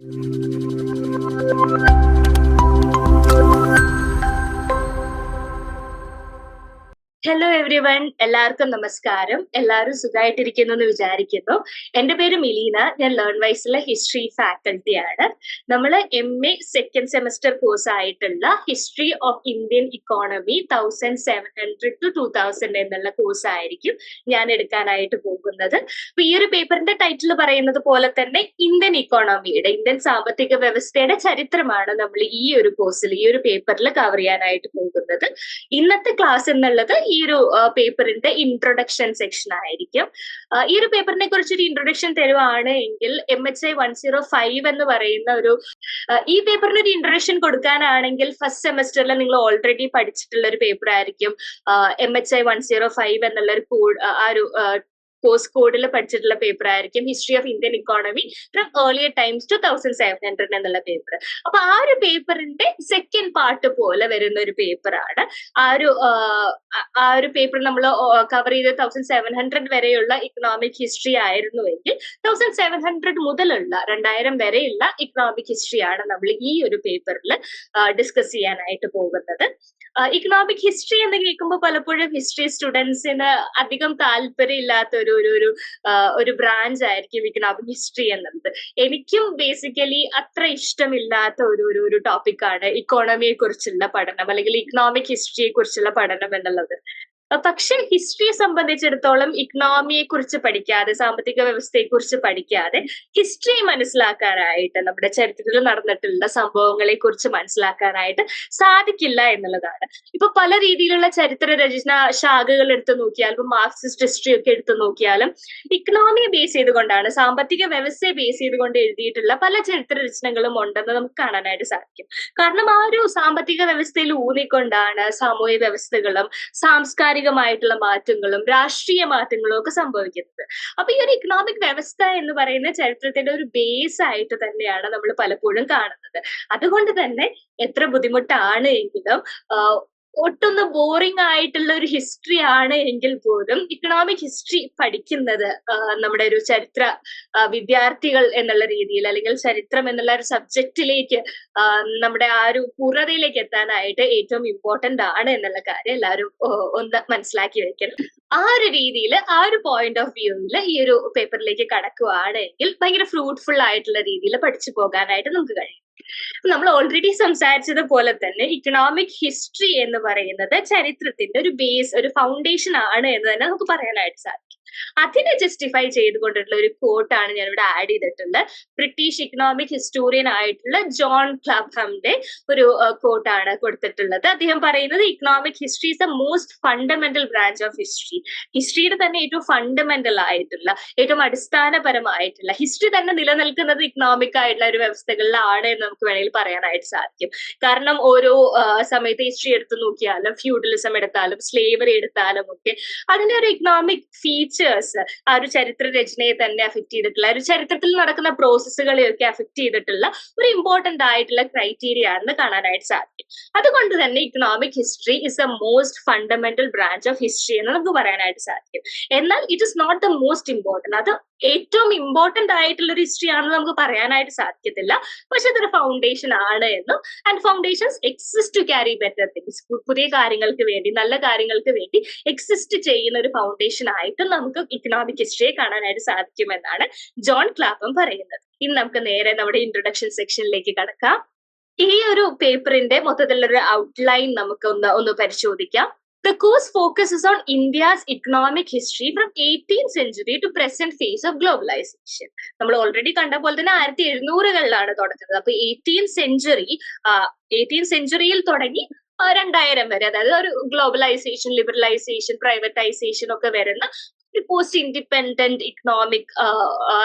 Thank you. Hello everyone എല്ലാവർക്കും നമസ്കാരം. എല്ലാവരും സുഖമായിട്ടിരിക്കുന്നു എന്ന് വിചാരിക്കുന്നു. എന്റെ പേര് മിലീന. ഞാൻ ലേൺ വൈസിലെ ഹിസ്റ്ററി ഫാക്കൽറ്റി ആണ്. നമ്മൾ M A second semester course ആയിട്ടുള്ള history of Indian economy thousand seven hundred to two thousand എന്നുള്ള കോഴ്സ് ആയിരിക്കും ഞാൻ എടുക്കാനായിട്ട് പോകുന്നത്. അപ്പൊ ഈ ഒരു പേപ്പറിന്റെ ടൈറ്റിൽ പറയുന്നത് പോലെ തന്നെ ഇന്ത്യൻ ഇക്കോണമിയുടെ ഇന്ത്യൻ സാമ്പത്തിക വ്യവസ്ഥയുടെ ചരിത്രമാണ് നമ്മൾ ഈ ഒരു കോഴ്സിൽ ഈ ഒരു പേപ്പറിൽ കവർ ചെയ്യാനായിട്ട് പോകുന്നത്. ഇന്നത്തെ ക്ലാസ് എന്നുള്ളത് ഈ ഒരു പേപ്പറിന്റെ ഇൻട്രൊഡക്ഷൻ സെക്ഷൻ ആയിരിക്കും. ഈ ഒരു പേപ്പറിനെ കുറിച്ച് ഒരു ഇൻട്രൊഡക്ഷൻ തരുവാണ് എങ്കിൽ M H I one zero five എന്ന് പറയുന്ന ഒരു ഈ പേപ്പറിന് ഒരു ഇൻട്രൊഡക്ഷൻ കൊടുക്കാനാണെങ്കിൽ ഫസ്റ്റ് സെമസ്റ്ററിൽ നിങ്ങൾ ഓൾറെഡി പഠിച്ചിട്ടുള്ള ഒരു പേപ്പർ ആയിരിക്കും M H I one zero five എന്നുള്ള ഒരു ആ ഒരു കോഴ്സ് കോഡിൽ പഠിച്ചിട്ടുള്ള പേപ്പർ ആയിരിക്കും history of Indian economy from earlier times to thousand seven hundred എന്നുള്ള പേപ്പർ അപ്പൊ ആ ഒരു പേപ്പറിന്റെ സെക്കൻഡ് പാർട്ട് പോലെ വരുന്ന ഒരു പേപ്പറാണ് ആ ഒരു ആ, ഒരു പേപ്പർ നമ്മൾ കവർ ചെയ്ത് തൗസൻഡ് സെവൻ ഹൺഡ്രഡ് വരെയുള്ള ഇക്കണോമിക് ഹിസ്റ്ററി ആയിരുന്നുവെങ്കിൽ തൗസൻഡ് സെവൻ ഹൺഡ്രഡ് മുതലുള്ള രണ്ടായിരം വരെയുള്ള ഇക്കണോമിക് ഹിസ്റ്ററി ആണ് നമ്മൾ ഈ ഒരു പേപ്പറിൽ ഡിസ്കസ് ചെയ്യാനായിട്ട് പോകുന്നത്. ഇക്കണോമിക് ഹിസ്റ്ററി എന്ന് കേൾക്കുമ്പോൾ പലപ്പോഴും ഹിസ്റ്ററി സ്റ്റുഡൻസിന് അധികം താല്പര്യം ഇല്ലാത്ത ഒരു ഒരു ഒരു ബ്രാഞ്ച് ആയിരിക്കും ഇക്കണോമിക് ഹിസ്റ്ററി എന്നത്. എനിക്കും ബേസിക്കലി അത്ര ഇഷ്ടമില്ലാത്ത ഒരു ഒരു ഒരു ടോപ്പിക്കാണ് ഇക്കോണമിയെ കുറിച്ചുള്ള പഠനം അല്ലെങ്കിൽ ഇക്കണോമിക് ഹിസ്റ്ററിയെ കുറിച്ചുള്ള പഠനം എന്നുള്ളത്. പക്ഷെ ഹിസ്റ്ററിയെ സംബന്ധിച്ചിടത്തോളം ഇക്കണോമിയെ കുറിച്ച് പഠിക്കാതെ സാമ്പത്തിക വ്യവസ്ഥയെ കുറിച്ച് പഠിക്കാതെ ഹിസ്റ്ററി മനസ്സിലാക്കാനായിട്ട് നമ്മുടെ ചരിത്രത്തിൽ നടന്നിട്ടുള്ള സംഭവങ്ങളെ കുറിച്ച് മനസ്സിലാക്കാനായിട്ട് സാധിക്കില്ല എന്നുള്ളതാണ്. ഇപ്പൊ പല രീതിയിലുള്ള ചരിത്ര രചന ശാഖകൾ എടുത്തു നോക്കിയാലും മാർക്സിസ്റ്റ് ഹിസ്റ്ററി ഒക്കെ എടുത്തു നോക്കിയാലും ഇക്കണോമിയെ ബേസ് ചെയ്തുകൊണ്ടാണ് സാമ്പത്തിക വ്യവസ്ഥയെ ബേസ് ചെയ്തുകൊണ്ട് എഴുതിയിട്ടുള്ള പല ചരിത്ര രചനകളും ഉണ്ടെന്ന് നമുക്ക് കാണാനായിട്ട് സാധിക്കും. കാരണം ആ ഒരു സാമ്പത്തിക വ്യവസ്ഥയിൽ ഊന്നിക്കൊണ്ടാണ് സാമൂഹ്യ വ്യവസ്ഥകളും സാംസ്കാരികമായിട്ടുള്ള മാറ്റങ്ങളും രാഷ്ട്രീയ മാറ്റങ്ങളും ഒക്കെ സംഭവിക്കുന്നത്. അപ്പൊ ഈ ഒരു ഇക്കണോമിക് വ്യവസ്ഥ എന്ന് പറയുന്ന ചരിത്രത്തിന്റെ ഒരു ബേസ് ആയിട്ട് തന്നെയാണ് നമ്മൾ പലപ്പോഴും കാണുന്നത്. അതുകൊണ്ട് തന്നെ എത്ര ബുദ്ധിമുട്ടാണ് എങ്കിലും ഒട്ടൊന്ന് ബോറിംഗ് ആയിട്ടുള്ള ഒരു ഹിസ്റ്ററി ആണ് എങ്കിൽ പോലും ഇക്കണോമിക് ഹിസ്റ്ററി പഠിക്കുന്നത് നമ്മുടെ ഒരു ചരിത്ര വിദ്യാർത്ഥികൾ എന്നുള്ള രീതിയിൽ അല്ലെങ്കിൽ ചരിത്രം എന്നുള്ള ഒരു സബ്ജക്റ്റിലേക്ക് നമ്മുടെ ആ ഒരു പൂർണതയിലേക്ക് എത്താനായിട്ട് ഏറ്റവും ഇമ്പോർട്ടന്റ് ആണ് എന്നുള്ള കാര്യം എല്ലാവരും ഒന്ന് മനസ്സിലാക്കി വെക്കണം. ആ ഒരു രീതിയിൽ ആ ഒരു പോയിന്റ് ഓഫ് വ്യൂവിൽ ഈ ഒരു പേപ്പറിലേക്ക് കടക്കുകയാണെങ്കിൽ ഭയങ്കര ഫ്രൂട്ട്ഫുൾ ആയിട്ടുള്ള രീതിയിൽ പഠിച്ചു പോകാനായിട്ട് നമുക്ക് കഴിയും. നമ്മൾ ഓൾറെഡി സംസാരിച്ചത് പോലെ തന്നെ ഇക്കണോമിക് ഹിസ്റ്ററി എന്ന് പറയുന്നത് ചരിത്രത്തിന്റെ ഒരു ബേസ് ഒരു ഫൗണ്ടേഷൻ ആണ് എന്ന് തന്നെ നമുക്ക് പറയാനായിട്ട് സാധിക്കും. അതിനെ ജസ്റ്റിഫൈ ചെയ്തുകൊണ്ടുള്ള ഒരു കോട്ടാണ് ഞാൻ ഇവിടെ ആഡ് ചെയ്തിട്ടുള്ളത്. ബ്രിട്ടീഷ് ഇക്കണോമിക് ഹിസ്റ്റോറിയൻ ആയിട്ടുള്ള ജോൺ ക്ലബ്ഹമിന്റെ ഒരു കോട്ടാണ് കൊടുത്തിട്ടുള്ളത്. അദ്ദേഹം പറയുന്നത് economic history is the most fundamental branch of history ഹിസ്റ്ററിയുടെ തന്നെ ഏറ്റവും ഫണ്ടമെന്റൽ ആയിട്ടുള്ള ഏറ്റവും അടിസ്ഥാനപരമായിട്ടുള്ള ഹിസ്റ്ററി തന്നെ നിലനിൽക്കുന്നത് ഇക്കണോമിക് ആയിട്ടുള്ള ഒരു വ്യവസ്ഥകളിലാണ് എന്ന് നമുക്ക് വേണമെങ്കിൽ പറയാനായിട്ട് സാധിക്കും. കാരണം ഓരോ സമയത്ത് ഹിസ്റ്ററി എടുത്തു നോക്കിയാലും ഫ്യൂഡലിസം എടുത്താലും സ്ലേവറി എടുത്താലും ഒക്കെ അതിന്റെ ഒരു ഇക്കണോമിക് ഫീച്ചേഴ്സ് ആ ഒരു ചരിത്ര രചനയെ തന്നെ അഫക്റ്റ് ചെയ്തിട്ടുള്ള ഒരു ചരിത്രത്തിൽ നടക്കുന്ന പ്രോസസ്സുകളെയൊക്കെ അഫക്റ്റ് ചെയ്തിട്ടുള്ള ഒരു ഇമ്പോർട്ടന്റ് ആയിട്ടുള്ള ക്രൈറ്റീരിയ ആണെന്ന് കാണാനായിട്ട് സാധിക്കും. അതുകൊണ്ട് തന്നെ economic history is the most fundamental branch of history എന്ന് നമുക്ക് പറയാനായിട്ട് സാധിക്കും. എന്നാൽ it is not the most important അത് ഏറ്റവും ഇമ്പോർട്ടന്റ് ആയിട്ടുള്ള ഒരു ഹിസ്റ്ററി ആണെന്ന് നമുക്ക് പറയാനായിട്ട് സാധിക്കത്തില്ല. പക്ഷെ അതൊരു ഫൗണ്ടേഷൻ ആണ് എന്നും and foundations exist to carry better things പുതിയ കാര്യങ്ങൾക്ക് വേണ്ടി നല്ല കാര്യങ്ങൾക്ക് വേണ്ടി എക്സിസ്റ്റ് ചെയ്യുന്ന ഒരു ഫൗണ്ടേഷൻ ആയിട്ടും നമുക്ക് ഇക്കണോമിക് ഹിസ്റ്ററിയെ കാണാനായിട്ട് സാധിക്കുമെന്നാണ് ജോൺ ക്ലാപ്പം പറയുന്നത്. ഇനി നമുക്ക് നേരെ നമ്മുടെ ഇൻട്രൊഡക്ഷൻ സെക്ഷനിലേക്ക് കടക്കാം. ഈ ഒരു പേപ്പറിന്റെ മൊത്തത്തിലുള്ള ഔട്ട്ലൈൻ നമുക്ക് ഒന്ന് ഒന്ന് പരിശോധിക്കാം. The course focuses on India's economic history from 18th century to present phase of globalization. നമ്മൾ ഓൾറെഡി കണ്ട പോലെ തന്നെ ആയിരത്തി എഴുന്നൂറുകളിലാണ് തുടങ്ങുന്നത്. അപ്പൊ എയ്റ്റീൻ സെഞ്ചുറി എയ്റ്റീൻ സെഞ്ചുറിയിൽ തുടങ്ങി രണ്ടായിരം വരെ അതായത് ഒരു ഗ്ലോബലൈസേഷൻ ലിബറലൈസേഷൻ പ്രൈവറ്റൈസേഷൻ ഒക്കെ വരുന്ന ഒരു പോസ്റ്റ് ഇൻഡിപെൻഡന്റ് ഇക്കണോമിക്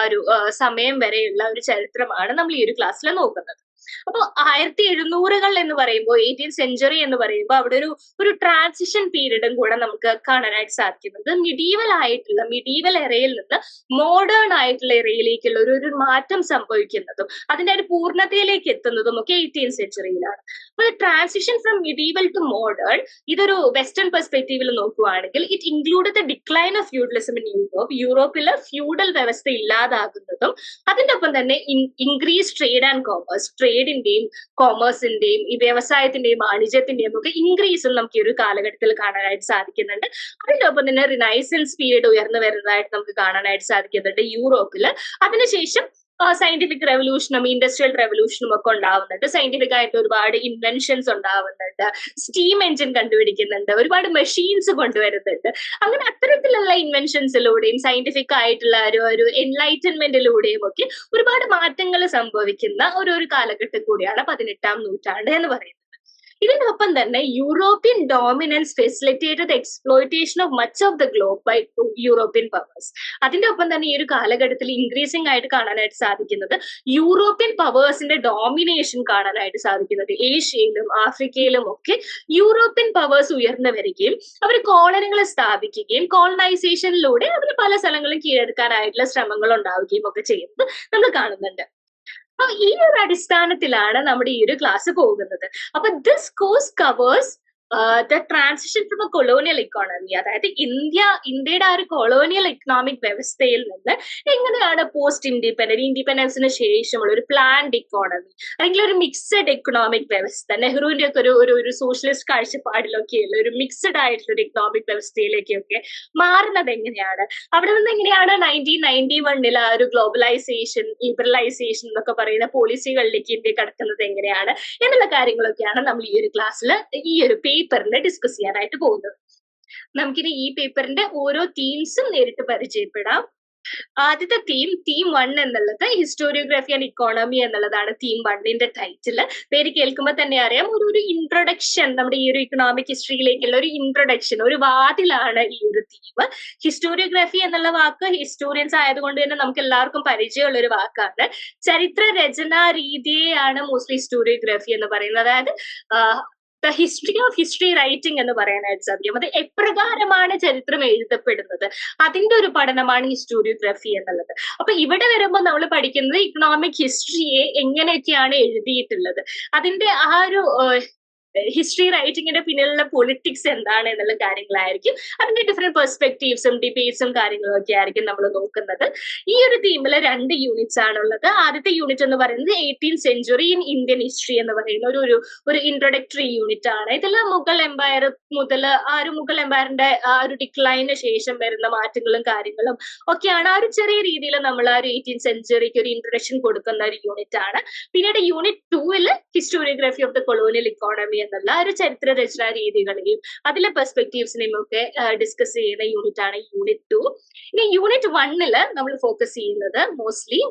ഒരു സമയം വരെയുള്ള ഒരു ചരിത്രമാണ് നമ്മൾ ഈ ഒരു ക്ലാസ്സിൽ നോക്കുന്നത്. അപ്പോൾ ആയിരത്തി എഴുന്നൂറുകൾ എന്ന് പറയുമ്പോൾ എയ്റ്റീൻ സെഞ്ചുറി എന്ന് പറയുമ്പോൾ അവിടെ ഒരു ഒരു ട്രാൻസിഷൻ പീരീഡും കൂടെ നമുക്ക് കാണാനായിട്ട് സാധിക്കുന്നത് മിഡീവൽ ആയിട്ടുള്ള മിഡീവൽ എറയിൽ നിന്ന് മോഡേൺ ആയിട്ടുള്ള എറയിലേക്കുള്ള ഒരു ഒരു മാറ്റം സംഭവിക്കുന്നതും അതിന്റെ ഒരു പൂർണതയിലേക്ക് എത്തുന്നതും ഒക്കെ എയ്റ്റീൻ സെഞ്ചുറിയിലാണ് അപ്പോൾ transition from medieval to modern ഇതൊരു വെസ്റ്റേൺ പെർസ്പെക്റ്റീവിൽ നോക്കുകയാണെങ്കിൽ it include the decline of feudalism in Europe യൂറോപ്പിലെ ഫ്യൂഡൽ വ്യവസ്ഥ ഇല്ലാതാകുന്നതും അതിന്റെ ഒപ്പം തന്നെ ഇൻക്രീസ് ട്രേഡ് ആൻഡ് കോമേഴ്സ് ട്രേഡിന്റെയും കോമേഴ്സിന്റെയും ഈ വ്യവസായത്തിന്റെയും വാണിജ്യത്തിന്റെയും ഒക്കെ ഇൻക്രീസും നമുക്ക് ഈ ഒരു കാലഘട്ടത്തിൽ കാണാനായിട്ട് സാധിക്കുന്നുണ്ട്. അതിനൊപ്പം തന്നെ റിനൈസൻസ് പീരീഡ് ഉയർന്നു വരുന്നതായിട്ട് നമുക്ക് കാണാനായിട്ട് സാധിക്കുന്നുണ്ട് യൂറോപ്പിൽ. അതിനുശേഷം സയന്റിഫിക് റെവല്യൂഷനും ഇൻഡസ്ട്രിയൽ റെവല്യൂഷനും ഒക്കെ ഉണ്ടാവുന്നുണ്ട്. സയന്റിഫിക് ആയിട്ട് ഒരുപാട് ഇൻവെൻഷൻസ് ഉണ്ടാവുന്നുണ്ട്. സ്റ്റീം എഞ്ചിൻ കണ്ടുപിടിക്കുന്നുണ്ട്. ഒരുപാട് മെഷീൻസ് കൊണ്ടുവരുന്നുണ്ട്. അങ്ങനെ അത്തരത്തിലുള്ള ഇൻവെൻഷൻസിലൂടെയും സയന്റിഫിക് ആയിട്ടുള്ള ഒരു ഒരു എൻലൈറ്റൻമെന്റിലൂടെയും ഒക്കെ ഒരുപാട് മാറ്റങ്ങൾ സംഭവിക്കുന്ന ഒരു ഒരു കാലഘട്ടം കൂടിയാണ് പതിനെട്ടാം നൂറ്റാണ്ട് എന്ന് പറയുന്നത്. ഇതിനൊപ്പം തന്നെ European dominance facilitated exploitation of much of the globe by European powers അതിന്റെ ഒപ്പം തന്നെ ഈ ഒരു കാലഘട്ടത്തിൽ ഇൻക്രീസിംഗ് ആയിട്ട് കാണാനായിട്ട് സാധിക്കുന്നത് യൂറോപ്യൻ പവേഴ്സിന്റെ ഡോമിനേഷൻ കാണാനായിട്ട് സാധിക്കുന്നത് ഏഷ്യയിലും ആഫ്രിക്കയിലും ഒക്കെ യൂറോപ്യൻ പവേഴ്സ് ഉയർന്നു വരികയും അവർ കോളനികൾ സ്ഥാപിക്കുകയും കോളനൈസേഷനിലൂടെ അവർ പല സ്ഥലങ്ങളും കീഴടക്കാനായിട്ടുള്ള ശ്രമങ്ങൾ ഉണ്ടാവുകയും ഒക്കെ ചെയ്യുന്നത് നമ്മൾ കാണുന്നുണ്ട്. അപ്പൊ ഈ ഒരു അടിസ്ഥാനത്തിലാണ് നമ്മുടെ ഈ ഒരു ക്ലാസ് പോകുന്നത്. അപ്പൊ this course covers the transition from a colonial economy അതായത് ഇന്ത്യ ഇന്ത്യയുടെ ആ ഒരു കൊളോണിയൽ ഇക്കണോമിക് വ്യവസ്ഥയിൽ നിന്ന് എങ്ങനെയാണ് പോസ്റ്റ് ഇൻഡിപെൻഡന്റ് ഇൻഡിപെൻഡൻസിന് ശേഷമുള്ള ഒരു പ്ലാൻഡ് ഇക്കോണമി അല്ലെങ്കിൽ ഒരു മിക്സഡ് ഇക്കണോമിക് വ്യവസ്ഥ നെഹ്റുവിന്റെ ഒക്കെ ഒരു ഒരു ഒരു സോഷ്യലിസ്റ്റ് കാഴ്ചപ്പാടിലൊക്കെയുള്ള ഒരു മിക്സഡ് ആയിട്ടുള്ള ഒരു ഇക്കണോമിക് വ്യവസ്ഥയിലേക്കൊക്കെ മാറുന്നത് എങ്ങനെയാണ്? അവിടെ നിന്ന് എങ്ങനെയാണ് നയന്റീൻ നയന്റി വണ്ണിൽ ആ ഒരു ഗ്ലോബലൈസേഷൻ ലിബറലൈസേഷൻ എന്നൊക്കെ പറയുന്ന പോളിസികളിലേക്ക് ഇന്ത്യ കടക്കുന്നത് എങ്ങനെയാണ്? എന്നുള്ള കാര്യങ്ങളൊക്കെയാണ് നമ്മൾ ഈ ഒരു ക്ലാസ്സിൽ ഈ ഒരു പേപ്പറിൽ ഡിസ്കസ് ചെയ്യാനായിട്ട് പോകുന്നത്. നമുക്കിനി ഈ പേപ്പറിന്റെ ഓരോ തീംസും നേരിട്ട് പരിചയപ്പെടാം. ആദ്യത്തെ തീം തീം വൺ എന്നുള്ളത് ഹിസ്റ്റോറിയോഗ്രഫി ആൻഡ് ഇക്കോണമി എന്നുള്ളതാണ് തീം വണ്ണിന്റെ ടൈറ്റിൽ പേര് കേൾക്കുമ്പോൾ തന്നെ അറിയാം ഒരു ഒരു ഇൻട്രൊഡക്ഷൻ നമ്മുടെ ഈ ഒരു ഇക്കണോമിക് ഹിസ്റ്ററിയിലേക്കുള്ള ഒരു ഇൻട്രൊഡക്ഷൻ ഒരു വാതിലാണ് ഈ ഒരു തീം ഹിസ്റ്റോറിയോഗ്രഫി എന്നുള്ള വാക്ക് ഹിസ്റ്റോറിയൻസ് ആയതുകൊണ്ട് തന്നെ നമുക്ക് എല്ലാവർക്കും പരിചയമുള്ള ഒരു വാക്കാണ്. ചരിത്ര രചനാ രീതിയെയാണ് മോസ്റ്റ്ലി ഹിസ്റ്റോറിയോഗ്രഫി എന്ന് പറയുന്നത്. അതായത് the history of history writing എന്ന് പറയാനായിട്ട് സാധിക്കും അത് എപ്രകാരമാണ് ചരിത്രം എഴുതപ്പെടുന്നത്? അതിന്റെ ഒരു പഠനമാണ് ഹിസ്റ്റോറിയോഗ്രഫി എന്നുള്ളത്. അപ്പൊ ഇവിടെ വരുമ്പോൾ നമ്മൾ പഠിക്കുന്നത് ഇക്കണോമിക് ഹിസ്റ്ററിയെ എങ്ങനെയൊക്കെയാണ് എഴുതിയിട്ടുള്ളത്? അതിന്റെ ആ ഒരു ഹിസ്റ്ററി റൈറ്റിങ്ങിന്റെ പിന്നിലുള്ള പൊളിറ്റിക്സ് എന്താണ് എന്നുള്ള കാര്യങ്ങളായിരിക്കും. അതിന്റെ ഡിഫറെന്റ് പെർസ്പെക്ടീവ്സും ഡിബേറ്റ്സും കാര്യങ്ങളും ഒക്കെ ആയിരിക്കും നമ്മൾ നോക്കുന്നത്. ഈ ഒരു തീമിൽ രണ്ട് യൂണിറ്റ്സ് ആണുള്ളത്. ആദ്യത്തെ യൂണിറ്റ് എന്ന് പറയുന്നത് eighteen century in Indian history എന്ന് പറയുന്ന ഒരു ഒരു ഒരു ഇൻട്രൊഡക്ടറി യൂണിറ്റ് ആണ്. ഇതിൽ മുഗൾ എംപയർ മുതൽ ആ ഒരു മുഗൾ എംപയറിന്റെ ആ ഒരു ഡിക്ലൈനിന് ശേഷം വരുന്ന മാറ്റങ്ങളും കാര്യങ്ങളും ഒക്കെയാണ്. ആ ഒരു ചെറിയ രീതിയിൽ നമ്മൾ ആ ഒരു എയ്റ്റീൻ സെഞ്ചുറിക്ക് ഒരു ഇൻട്രൊഡക്ഷൻ കൊടുക്കുന്ന ഒരു യൂണിറ്റ് ആണ്. പിന്നീട് യൂണിറ്റ് ടൂവിൽ historiography of the colonial economy എന്നുള്ള ഒരു ചരിത്ര രചനാ രീതികളെയും അതിലെ പെർസ്പെക്ടീവ്സിനെയും ഒക്കെ ഡിസ്കസ് ചെയ്യുന്ന യൂണിറ്റ് ആണ് യൂണിറ്റ് ടു ഇനി യൂണിറ്റ് വണ്ണിൽ നമ്മൾ ഫോക്കസ് ചെയ്യുന്നത് മോസ്റ്റ്ലി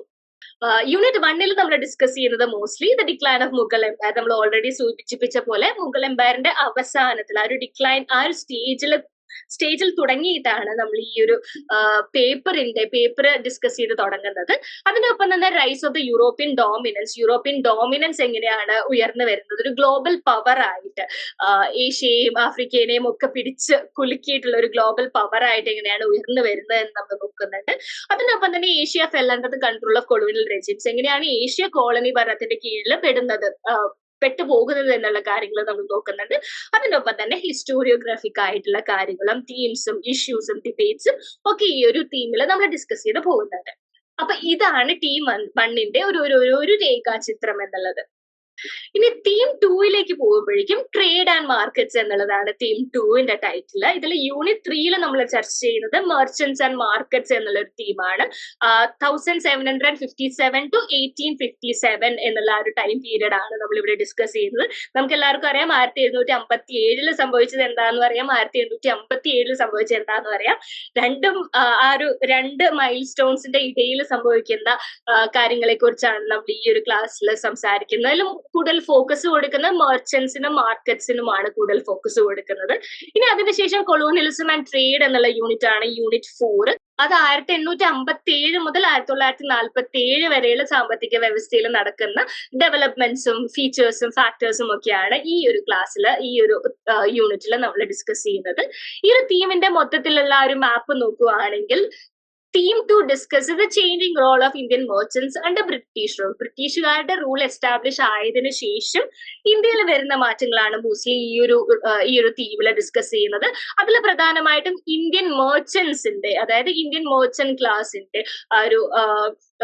യൂണിറ്റ് വണ്ണിൽ നമ്മൾ ഡിസ്കസ് ചെയ്യുന്നത് mostly the decline of Mughal empire നമ്മൾ ഓൾറെഡി സൂചിപ്പിച്ച പോലെ മുഗൾ എംപയറിന്റെ അവസാനത്തിൽ ആ ഒരു ഡിക്ലൈൻ ആ ഒരു സ്റ്റേജിൽ സ്റ്റേജിൽ തുടങ്ങിയിട്ടാണ് നമ്മൾ ഈ ഒരു പേപ്പറിന്റെ പേപ്പർ ഡിസ്കസ് ചെയ്ത് തുടങ്ങുന്നത്. അതിനൊപ്പം തന്നെ rise of the European dominance European dominance എങ്ങനെയാണ് ഉയർന്നു വരുന്നത്? ഒരു ഗ്ലോബൽ പവർ ആയിട്ട് ഏഷ്യയെയും ആഫ്രിക്കയെയും ഒക്കെ പിടിച്ച് കുലുക്കിയിട്ടുള്ള ഒരു ഗ്ലോബൽ പവർ ആയിട്ട് എങ്ങനെയാണ് ഉയർന്നു വരുന്നത് എന്ന് നമ്മൾ നോക്കുന്നുണ്ട്. അതിനൊപ്പം തന്നെ Asia the control of colonial regimes എങ്ങനെയാണ് ഏഷ്യ കോളനി ഭരണത്തിന്റെ കീഴിൽ പെടുന്നത്? പെട്ടുപോകുന്നത് എന്നുള്ള കാര്യങ്ങൾ നമ്മൾ നോക്കുന്നുണ്ട്. അതിനൊപ്പം തന്നെ ഹിസ്റ്റോറിയോഗ്രാഫിക് ആയിട്ടുള്ള കാര്യങ്ങളും തീംസും ഇഷ്യൂസും ഡിബേറ്റ്സും ഒക്കെ ഈ ഒരു തീമിൽ നമ്മൾ ഡിസ്കസ് ചെയ്ത് പോകുന്നുണ്ട്. അപ്പൊ ഇതാണ് ടീം വണ്ണിന്റെ ഒരു ഒരു ഒരു രേഖാചിത്രം എന്നുള്ളത്. ഇനി തീം ടൂയിലേക്ക് പോകുമ്പോഴേക്കും ട്രേഡ് ആൻഡ് മാർക്കറ്റ്സ് എന്നുള്ളതാണ് തീം ടൂവിന്റെ ടൈറ്റിൽ ഇതിൽ യൂണിറ്റ് ത്രീയിൽ നമ്മൾ ചർച്ച ചെയ്യുന്നത് മെർച്ചൻസ് ആൻഡ് മാർക്കറ്റ്സ് എന്നുള്ള ഒരു തീമാണ് thousand seven hundred fifty seven to eighteen fifty seven എന്നുള്ള ഒരു ടൈം പീരീഡ് ആണ് നമ്മൾ ഇവിടെ ഡിസ്കസ് ചെയ്യുന്നത്. നമുക്ക് എല്ലാവർക്കും അറിയാം ആയിരത്തി എഴുന്നൂറ്റി അമ്പത്തി ഏഴിൽ സംഭവിച്ചത് എന്താണെന്ന് അറിയാം ആയിരത്തി എണ്ണൂറ്റി അമ്പത്തി ഏഴിൽ സംഭവിച്ചത് എന്താണെന്ന് അറിയാം രണ്ടും ആ ഒരു രണ്ട് മൈൽ സ്റ്റോൺസിന്റെ ഇടയിൽ സംഭവിക്കുന്ന കാര്യങ്ങളെ കുറിച്ചാണ് നമ്മൾ ഈ ഒരു ക്ലാസ്സിൽ സംസാരിക്കുന്നത്. അതിലും കൂടുതൽ ഫോക്കസ് കൊടുക്കുന്നത് മെർച്ചൻസിനും മാർക്കറ്റ്സിനുമാണ് കൂടുതൽ ഫോക്കസ് കൊടുക്കുന്നത്. ഇനി അതിനുശേഷം കൊളോണിയലിസം ആൻഡ് ട്രേഡ് എന്നുള്ള യൂണിറ്റ് ആണ് യൂണിറ്റ് ഫോർ അത് ആയിരത്തി എണ്ണൂറ്റി അമ്പത്തി ഏഴ് മുതൽ ആയിരത്തി തൊള്ളായിരത്തി നാൽപ്പത്തി ഏഴ് വരെയുള്ള സാമ്പത്തിക വ്യവസ്ഥയിൽ നടക്കുന്ന ഡെവലപ്മെന്റ്സും ഫീച്ചേഴ്സും ഫാക്ടേഴ്സും ഒക്കെയാണ് ഈ ഒരു ക്ലാസ്സിൽ ഈ ഒരു യൂണിറ്റിൽ നമ്മൾ ഡിസ്കസ് ചെയ്യുന്നത്. ഈ ഒരു തീമിന്റെ മൊത്തത്തിലുള്ള ഒരു മാപ്പ് നോക്കുകയാണെങ്കിൽ theme to discuss the changing role of Indian merchants under British rule ബ്രിട്ടീഷുകാരുടെ റൂൾ എസ്റ്റാബ്ലിഷ് ആയതിനു ശേഷം ഇന്ത്യയിൽ വരുന്ന മാറ്റങ്ങളാണ് മോസ്റ്റ്ലി ഈ ഒരു ഈ ഒരു തീമിൽ ഡിസ്കസ് ചെയ്യുന്നത്. അതിൽ പ്രധാനമായിട്ടും ഇന്ത്യൻ മെർച്ചൻസിന്റെ അതായത് ഇന്ത്യൻ മെർച്ചന്റ് ക്ലാസിന്റെ ഒരു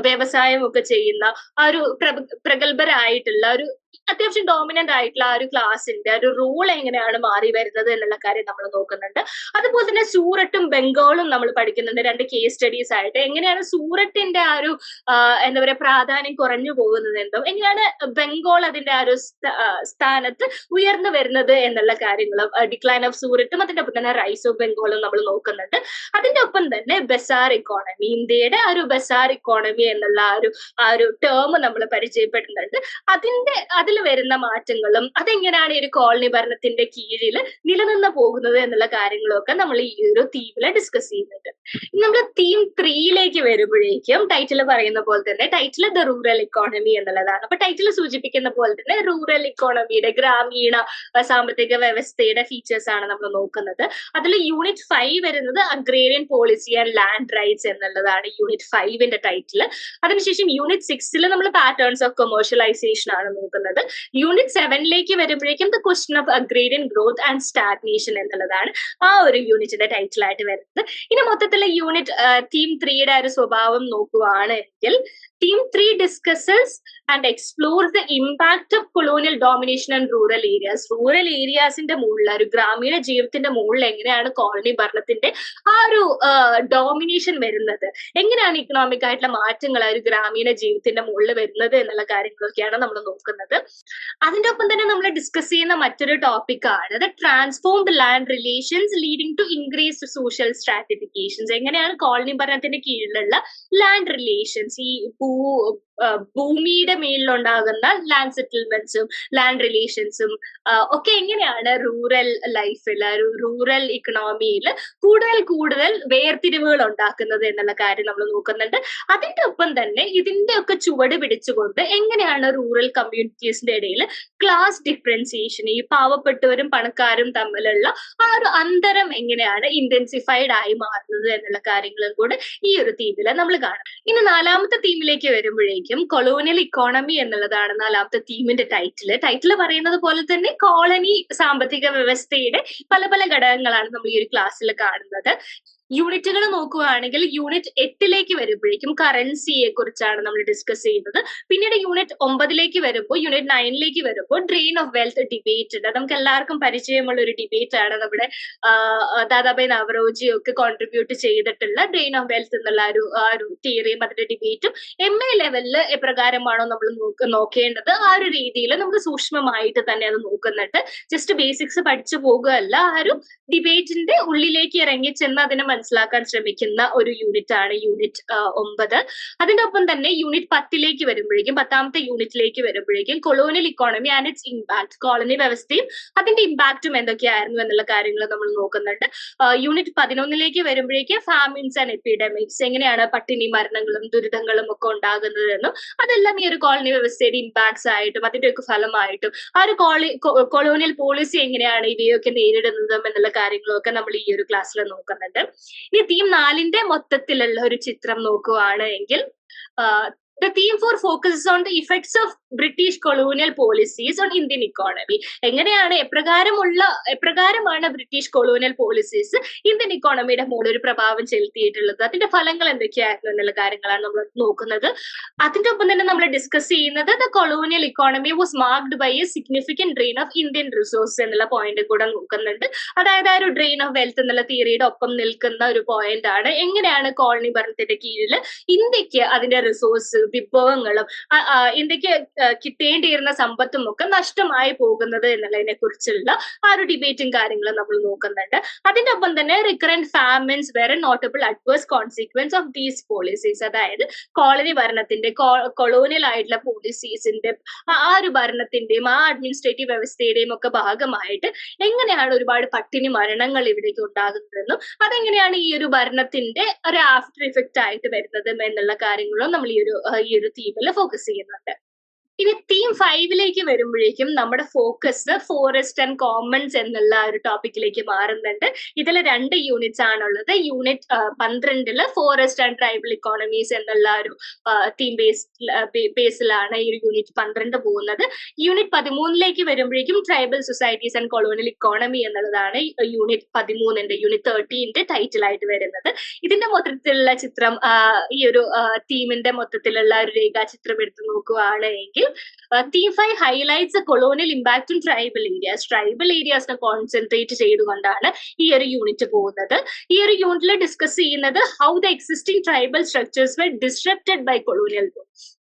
വ്യവസായമൊക്കെ ചെയ്യുന്ന ആ ഒരു പ്രഗ- പ്രഗത്ഭരായിട്ടുള്ള ഒരു അത്യാവശ്യം ഡോമിനന്റ് ആയിട്ടുള്ള ആ ഒരു ക്ലാസിന്റെ ഒരു റൂൾ എങ്ങനെയാണ് മാറി വരുന്നത് എന്നുള്ള കാര്യം നമ്മൾ നോക്കുന്നുണ്ട്. അതുപോലെ തന്നെ സൂറട്ടും ബംഗാളും നമ്മൾ പഠിക്കുന്നുണ്ട്. രണ്ട് കേസ് സ്റ്റഡീസ് ആയിട്ട്. എങ്ങനെയാണ് സൂററ്റിന്റെ ആ ഒരു എന്താ പറയുക പ്രാധാന്യം കുറഞ്ഞു പോകുന്നത് എന്തും? എങ്ങനെയാണ് ബംഗാൾ അതിന്റെ ആ ഒരു സ്ഥ- സ്ഥാനത്ത് ഉയർന്നു വരുന്നത് എന്നുള്ള കാര്യങ്ങളും ഡിക്ലൈൻ ഓഫ് സൂററ്റും അതിന്റെ ഒപ്പം തന്നെ റൈസ് ഓഫ് ബംഗാളും നമ്മൾ നോക്കുന്നുണ്ട്. അതിന്റെ ഒപ്പം തന്നെ ബസാർ ഇക്കോണമി ഇന്ത്യയുടെ ആ ഒരു ബസാർ ഇക്കോണമി എന്നുള്ള ആ ഒരു ആ ഒരു ടേം നമ്മൾ പരിചയപ്പെടുന്നുണ്ട്. അതിന്റെ അതിൽ വരുന്ന മാറ്റങ്ങളും അതെങ്ങനെയാണ് ഈ ഒരു കോളനി ഭരണത്തിന്റെ കീഴിൽ നിലനിന്ന് പോകുന്നത് എന്നുള്ള കാര്യങ്ങളൊക്കെ നമ്മൾ ഈ ഒരു തീമിൽ ഡിസ്കസ് ചെയ്യുന്നുണ്ട്. നമ്മൾ തീം ത്രീയിലേക്ക് വരുമ്പോഴേക്കും ടൈറ്റിൽ പറയുന്ന പോലെ തന്നെ ടൈറ്റിൽ ദ റൂറൽ ഇക്കോണമി എന്നുള്ളതാണ്. അപ്പൊ ടൈറ്റിൽ സൂചിപ്പിക്കുന്ന പോലെ തന്നെ റൂറൽ ഇക്കോണമിയുടെ ഗ്രാമീണ സാമ്പത്തിക വ്യവസ്ഥയുടെ ഫീച്ചേഴ്സ് ആണ് നമ്മൾ നോക്കുന്നത്. അതിൽ യൂണിറ്റ് ഫൈവ് വരുന്നത് agrarian policy and land rights എന്നുള്ളതാണ് യൂണിറ്റ് ഫൈവിന്റെ ടൈറ്റിൽ അതിനുശേഷം യൂണിറ്റ് സിക്സിൽ നമ്മൾ പാറ്റേൺസ് ഓഫ് കൊമേഴ്ഷ്യലൈസേഷൻ ആണ് നോക്കുന്നത്. യൂണിറ്റ് സെവനിലേക്ക് വരുമ്പോഴേക്കും the question of agrarian growth and stagnation എന്നുള്ളതാണ് ആ ഒരു യൂണിറ്റിന്റെ ടൈറ്റിൽ ആയിട്ട് വരുന്നത്. ഇനി മൊത്തത്തിൽ യൂണിറ്റ് തീം ത്രീയുടെ ഒരു സ്വഭാവം നോക്കുകയാണെങ്കിൽ theme three discusses and explore the impact of colonial domination and rural areas rural ഏരിയാസിന്റെ മുകളിൽ ഒരു ഗ്രാമീണ ജീവിതത്തിന്റെ മുകളിൽ എങ്ങനെയാണ് കോളനി ഭരണത്തിന്റെ ആ ഒരു ഡോമിനേഷൻ വരുന്നത്? എങ്ങനെയാണ് ഇക്കണോമിക് ആയിട്ടുള്ള മാറ്റങ്ങൾ ഒരു ഗ്രാമീണ ജീവിതത്തിന്റെ മുകളിൽ വരുന്നത് എന്നുള്ള കാര്യങ്ങളൊക്കെയാണ് നമ്മൾ നോക്കുന്നത്. അതിന്റെ ഒപ്പം തന്നെ നമ്മൾ ഡിസ്കസ് ചെയ്യുന്ന മറ്റൊരു ടോപ്പിക്കാണ് the transformed land relations leading to increase social stratifications എങ്ങനെയാണ് കോളനി ഭരണത്തിന്റെ കീഴിലുള്ള ലാൻഡ് റിലേഷൻസ് ഈ ഭൂ ഭൂമിയുടെ മേലിലുണ്ടാകുന്ന ലാൻഡ് സെറ്റിൽമെന്റ്സും ലാൻഡ് റിലേഷൻസും ഒക്കെ എങ്ങനെയാണ് റൂറൽ ലൈഫിൽ റൂറൽ ഇക്കണോമിയിൽ കൂടുതൽ കൂടുതൽ വേർതിരിവുകൾ ഉണ്ടാക്കുന്നത് എന്നുള്ള കാര്യം നമ്മൾ നോക്കുന്നുണ്ട്. അതിന്റെ ഒപ്പം തന്നെ ഇതിന്റെ ഒക്കെ ചുവട് പിടിച്ചുകൊണ്ട് എങ്ങനെയാണ് റൂറൽ കമ്മ്യൂണിറ്റീസിന്റെ ഇടയിൽ ക്ലാസ് ഡിഫറൻസിയേഷൻ ഈ പാവപ്പെട്ടവരും പണക്കാരും തമ്മിലുള്ള ആ ഒരു അന്തരം എങ്ങനെയാണ് ഇന്റൻസിഫൈഡ് ആയി മാറുന്നത് എന്നുള്ള കാര്യങ്ങളും കൂടെ ഈ ഒരു തീമിൽ നമ്മൾ കാണാം. ഇനി നാലാമത്തെ തീമിലേക്ക് വരുമ്പോഴേക്കും കൊളോണിയൽ ഇക്കോണമി എന്നുള്ളതാണ് നാലാമത്തെ തീമിന്റെ ടൈറ്റിൽ ടൈറ്റിൽ പറയുന്നത് പോലെ തന്നെ കോളനി സാമ്പത്തിക വ്യവസ്ഥയുടെ പല പല ഘടകങ്ങളാണ് നമ്മൾ ഈ ഒരു ക്ലാസ്സിൽ കാണുന്നത്. യൂണിറ്റുകൾ നോക്കുകയാണെങ്കിൽ യൂണിറ്റ് എട്ടിലേക്ക് വരുമ്പോഴേക്കും കറൻസിയെ കുറിച്ചാണ് നമ്മൾ ഡിസ്കസ് ചെയ്യുന്നത്. പിന്നീട് യൂണിറ്റ് ഒമ്പതിലേക്ക് വരുമ്പോൾ യൂണിറ്റ് നയനിലേക്ക് വരുമ്പോൾ ഡ്രെയിൻ ഓഫ് വെൽത്ത് ഡിബേറ്റ് ഉണ്ട്. നമുക്ക് എല്ലാവർക്കും പരിചയമുള്ള ഒരു ഡിബേറ്റ് ആണ് നമ്മുടെ ദാദാബൈ നവറോജി ഒക്കെ കോൺട്രിബ്യൂട്ട് ചെയ്തിട്ടുള്ള ഡ്രെയിൻ ഓഫ് വെൽത്ത് എന്നുള്ള ഒരു ആ ഒരു തിയറിയും അതിന്റെ ഡിബേറ്റും എം എ ലെവലിൽ എപ്രകാരമാണോ നമ്മൾ നോക്ക നോക്കേണ്ടത്? ആ ഒരു രീതിയിൽ നമുക്ക് സൂക്ഷ്മമായിട്ട് തന്നെ അത് നോക്കുന്നുണ്ട്. ജസ്റ്റ് ബേസിക്സ് പഠിച്ചു പോകുകയല്ല. ആ ഒരു ഡിബേറ്റിന്റെ ഉള്ളിലേക്ക് ഇറങ്ങി ചെന്ന് അതിനെ മനസ്സിലാക്കാൻ ശ്രമിക്കുന്ന ഒരു യൂണിറ്റ് ആണ് യൂണിറ്റ് ഒമ്പത്. അതിന്റെ ഒപ്പം തന്നെ യൂണിറ്റ് പത്തിലേക്ക് വരുമ്പോഴേക്കും പത്താമത്തെ യൂണിറ്റിലേക്ക് വരുമ്പോഴേക്കും colonial economy and its impact colony വ്യവസ്ഥയും അതിന്റെ ഇമ്പാക്റ്റും എന്തൊക്കെയായിരുന്നു എന്നുള്ള കാര്യങ്ങൾ നമ്മൾ നോക്കുന്നുണ്ട്. യൂണിറ്റ് പതിനൊന്നിലേക്ക് വരുമ്പോഴേക്കും ഫാമിൻസ് ആൻഡ് എപ്പിഡമിക്സ് എങ്ങനെയാണ് പട്ടിണി മരണങ്ങളും ദുരിതങ്ങളും ഒക്കെ ഉണ്ടാകുന്നത് എന്നും അതെല്ലാം ഈ ഒരു കോളനി വ്യവസ്ഥയുടെ ഇമ്പാക്ട്സ് ആയിട്ടും അതിന്റെ ഒക്കെ ഫലമായിട്ടും ആ ഒരു കോളി കൊളോണിയൽ പോളിസി എങ്ങനെയാണ് ഇവയൊക്കെ നേരിടുന്നതും എന്നുള്ള കാര്യങ്ങളൊക്കെ നമ്മൾ ഈ ഒരു ക്ലാസ്സിൽ നോക്കുന്നുണ്ട്. ഇനി തീം നാലിന്റെ മൊത്തത്തിലുള്ള ഒരു ചിത്രം നോക്കുകയാണ് എങ്കിൽ the theme four focuses on the effects of British colonial policies on Indian economy എങ്ങനെയാണ് എപ്രകാരമുള്ള എപ്രകാരമാണ് ബ്രിട്ടീഷ് കൊളോണിയൽ പോളിസീസ് ഇന്ത്യൻ ഇക്കോണമിയുടെ മുകളിൽ ഒരു പ്രഭാവം ചെലുത്തിയിട്ടുള്ളത്? അതിന്റെ ഫലങ്ങൾ എന്തൊക്കെയായിരുന്നു എന്നുള്ള കാര്യങ്ങളാണ് നമ്മൾ നോക്കുന്നത്. അതിന്റെ ഒപ്പം തന്നെ നമ്മൾ ഡിസ്കസ് ചെയ്യുന്നത് the colonial economy was marked by a significant drain of Indian resource എന്നുള്ള പോയിന്റ് കൂടെ നോക്കുന്നുണ്ട്. അതായത് ആ ഒരു ഡ്രെയിൻ ഓഫ് വെൽത്ത് എന്നുള്ള തിയറിയുടെ ഒപ്പം നിൽക്കുന്ന ഒരു പോയിന്റ് ആണ്. എങ്ങനെയാണ് കോളനി ഭരണത്തിന്റെ കീഴിൽ ഇന്ത്യയ്ക്ക് അതിന്റെ റിസോഴ്സ് വിഭവങ്ങളും ഇന്ത്യയ്ക്ക് കിട്ടേണ്ടിയിരുന്ന സമ്പത്തും ഒക്കെ നഷ്ടമായി പോകുന്നത് എന്നുള്ളതിനെ കുറിച്ചുള്ള ആ ഒരു ഡിബേറ്റും കാര്യങ്ങളും നമ്മൾ നോക്കുന്നുണ്ട്. അതിന്റെ ഒപ്പം തന്നെ റിക്കറന്റ് ഫാമിൻസ് വേറെ notable adverse consequence of these policies അതായത് കോളനി ഭരണത്തിന്റെ കൊളോണിയൽ ആയിട്ടുള്ള പോളിസീസിന്റെ ആ ഒരു ഭരണത്തിന്റെയും ആ അഡ്മിനിസ്ട്രേറ്റീവ് വ്യവസ്ഥയുടെയും ഒക്കെ ഭാഗമായിട്ട് എങ്ങനെയാണ് ഒരുപാട് പട്ടിണി മരണങ്ങൾ ഇവിടേക്ക് ഉണ്ടാകുന്നതെന്നും അതെങ്ങനെയാണ് ഈ ഒരു ഭരണത്തിന്റെ ഒരു ആഫ്റ്റർ ഇഫക്റ്റ് ആയിട്ട് വരുന്നതും എന്നുള്ള കാര്യങ്ങളും നമ്മൾ ഈ ഒരു ഈ ഒരു തീമിൽ ഫോക്കസ് ചെയ്യുന്നുണ്ട്. ഇനി തീം ഫൈവിലേക്ക് വരുമ്പോഴേക്കും നമ്മുടെ ഫോക്കസ് ഫോറസ്റ്റ് ആൻഡ് കോമൺസ് എന്നുള്ള ഒരു ടോപ്പിക്കിലേക്ക് മാറുന്നുണ്ട്. ഇതിൽ രണ്ട് യൂണിറ്റ്സ് ആണുള്ളത്. യൂണിറ്റ് പന്ത്രണ്ടിൽ ഫോറസ്റ്റ് ആൻഡ് ട്രൈബൽ ഇക്കോണമീസ് എന്നുള്ള ഒരു തീം ബേസ് ബേസിലാണ് ഈ യൂണിറ്റ് പന്ത്രണ്ട് പോകുന്നത്. യൂണിറ്റ് പതിമൂന്നിലേക്ക് വരുമ്പോഴേക്കും tribal societies and colonial economy എന്നുള്ളതാണ് യൂണിറ്റ് പതിമൂന്നിന്റെ യൂണിറ്റ് തേർട്ടീന്റെ ടൈറ്റിൽ ആയിട്ട് വരുന്നത്. ഇതിന്റെ മൊത്തത്തിലുള്ള ചിത്രം ഈ ഒരു തീമിന്റെ മൊത്തത്തിലുള്ള ഒരു രേഖാചിത്രം എടുത്തു നോക്കുകയാണ് എങ്കിൽ theme five highlights colonial impact in tribal areas tribal ഏരിയാസിനെ concentrate ചെയ്തുകൊണ്ടാണ് ഈ ഒരു യൂണിറ്റ് പോകുന്നത്. ഈ ഒരു യൂണിറ്റിൽ ഡിസ്കസ് ചെയ്യുന്നത് how the existing tribal structures were disrupted by colonial